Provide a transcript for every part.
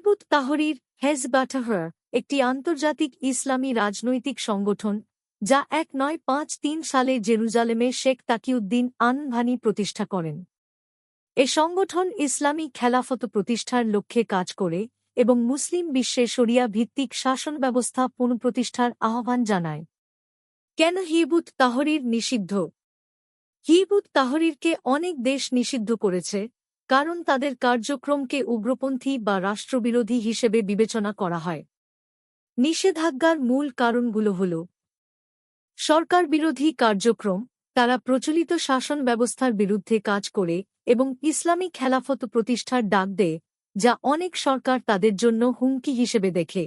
হিবুত Tahrir হেজবাটাহর একটি আন্তর্জাতিক ইসলামী রাজনৈতিক সংগঠন, যা এক নয় পাঁচ তিন সালে জেরুজালেমে শেখ তাকিউদ্দিন আনভানি প্রতিষ্ঠা করেন। এ সংগঠন ইসলামী খেলাফত প্রতিষ্ঠার লক্ষ্যে কাজ করে এবং মুসলিম বিশ্বে সরিয়া ভিত্তিক শাসন ব্যবস্থা পুনঃপ্রতিষ্ঠার আহ্বান জানায়। কেন হিবুত তাহরির নিষিদ্ধ? হিবুত তাহরিরকে অনেক দেশ নিষিদ্ধ করেছে কারণ তাদের কার্যক্রমকে উগ্রপন্থী বা রাষ্ট্রবিরোধী হিসেবে বিবেচনা করা হয়। নিষেধাজ্ঞার মূল কারণগুলো হল সরকার বিরোধী কার্যক্রম, তারা প্রচলিত শাসন ব্যবস্থার বিরুদ্ধে কাজ করে এবং ইসলামী খেলাফত প্রতিষ্ঠার ডাক দেয়, যা অনেক সরকার তাদের জন্য হুমকি হিসেবে দেখে।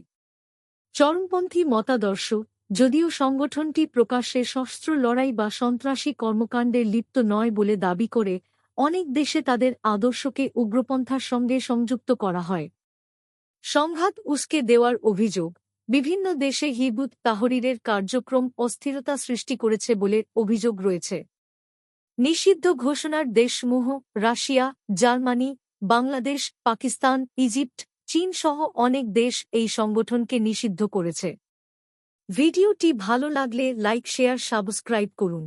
চরমপন্থী মতাদর্শ, যদিও সংগঠনটি প্রকাশ্যে শস্ত্র লড়াই বা সন্ত্রাসী কর্মকাণ্ডে লিপ্ত নয় বলে দাবি করে অনেক দেশে তাদের আদর্শকে উগ্রপন্থার সঙ্গে সংযুক্ত করা হয়। সংঘাত উস্কে দেওয়ার অভিযোগ, বিভিন্ন দেশে হিবুত তাহরিরের কার্যক্রম অস্থিরতা সৃষ্টি করেছে বলে অভিযোগ রয়েছে। নিষিদ্ধ ঘোষণার দেশসমূহ, Russia, Germany, Bangladesh, Pakistan, Egypt, চীন সহ অনেক দেশ এই সংগঠনকে নিষিদ্ধ করেছে। ভিডিওটি ভালো লাগলে লাইক, শেয়ার, সাবস্ক্রাইব করুন।